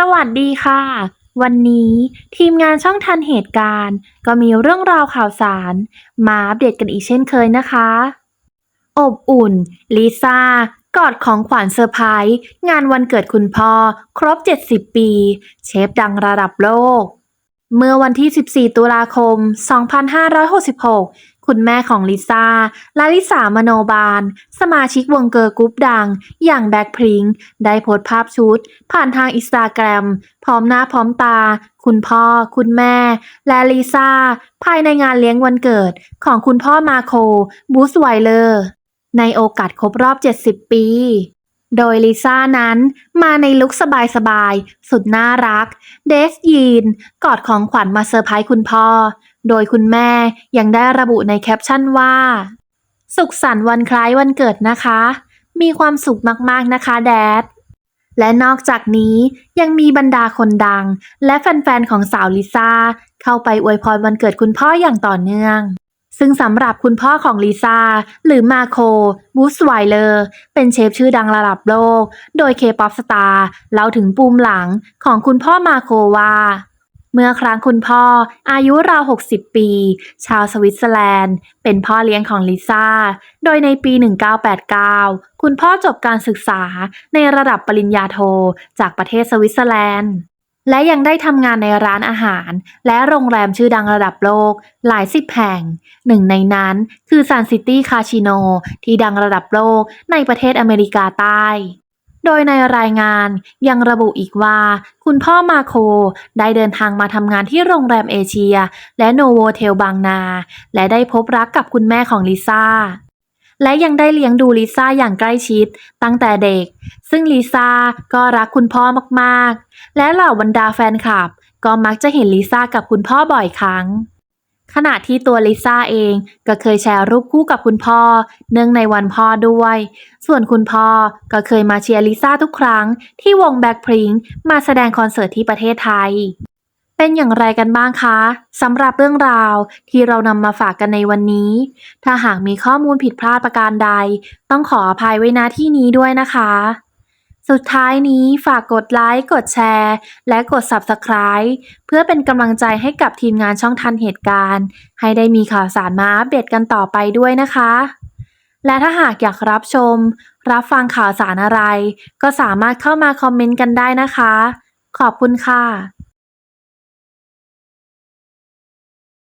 สวัสดีค่ะ วันนี้ทีมงานช่องทันเหตุการณ์ ก็มีเรื่องราวข่าวสาร มาอัปเดตกันอีกเช่นเคยนะคะ อบอุ่น ลิซ่ากอดของขวัญเซอร์ไพรส์งานวันเกิดคุณพ่อ ครบ 70 ปี เชฟดังระดับโลก เมื่อวันที่ 14 ตุลาคม 2566 คุณแม่ของลิซ่าลาลิสามโนบาล สมาชิกวงเกิร์ลกรุ๊ปดัง อย่างแบ็คพริงได้โพสต์ภาพชุด ผ่านทางอินสตาแกรม พร้อมหน้าพร้อมตา คุณพ่อ คุณแม่ และลิซ่า ภายในงานเลี้ยงวันเกิดของคุณพ่อมาโค บูสไวเลอร์ ในโอกาสครบรอบ 70 ปี โดยลิซ่านั้นมาในลุคสบายๆ สุดน่ารัก เดสยีน กอดของขวัญมาเซอร์ไพรส์คุณพ่อ โดยคุณแม่ยังได้ระบุในแคปชั่นว่า สุขสันต์วันคล้ายวันเกิดนะคะ มีความสุขมากๆนะคะแดด และนอกจากนี้ยังมีบรรดาคนดัง และแฟนๆของสาวลิซ่าเข้าไปอวยพรวันเกิดคุณพ่ออย่างต่อเนื่อง ซึ่งสำหรับคุณพ่อของลิซ่าหรือมาโคบูสไวเลอร์ เป็นเชฟชื่อดังระดับโลก โดยเคป๊อปสตาร์เล่าถึงปูมหลังของคุณพ่อมาโคว่า เมื่อครั้งคุณพ่ออายุราว 60 ปี ชาวสวิตเซอร์แลนด์ เป็นพ่อเลี้ยงของลิซ่า โดยในปี 1989 คุณพ่อจบการศึกษาในระดับปริญญาโทจากประเทศสวิตเซอร์แลนด์ และยังได้ทำงานในร้านอาหาร และโรงแรมชื่อดังระดับโลก หลายสิบแห่ง หนึ่งในนั้นคือซันซิตี้คาชิโนที่ดังระดับโลกในประเทศอเมริกาใต้ โดยในรายงานยังระบุอีกว่า คุณพ่อมาโคได้เดินทางมาทำงานที่โรงแรมเอเชีย และโนโวเทลบางนา และได้พบรักกับคุณแม่ของลิซ่า และยังได้เลี้ยงดูลิซ่าอย่างใกล้ชิดตั้งแต่เด็ก ซึ่งลิซ่าก็รักคุณพ่อมากๆ และเหล่าบรรดาแฟนคลับ ก็มักจะเห็นลิซ่ากับคุณพ่อบ่อยครั้ง ขณะที่ตัวลิซ่าเองก็เคยแชร์รูปคู่กับคุณพ่อ เนื่องในวันพ่อด้วย ส่วนคุณพ่อก็เคยมาเชียร์ลิซ่าทุกครั้งที่วงแบ็คพริงมาแสดงคอนเสิร์ตที่ประเทศไทย เป็นอย่างไรกันบ้างคะสำหรับเรื่องราวที่เรานำมาฝากกันในวันนี้ ถ้าหากมีข้อมูลผิดพลาดประการใด ต้องขออภัยไว้ณที่นี้ด้วยนะคะ สุดท้ายนี้ฝากกดไลค์ กดแชร์ และกด Subscribe เพื่อเป็นกำลังใจให้กับทีมงานช่องทันเหตุการณ์ ให้ได้มีข่าวสารมาอัปเดตกันต่อไปด้วยนะคะ และถ้าหากอยากรับชม รับฟังข่าวสารอะไร ก็สามารถเข้ามาคอมเมนต์กันได้นะคะ ขอบคุณค่ะ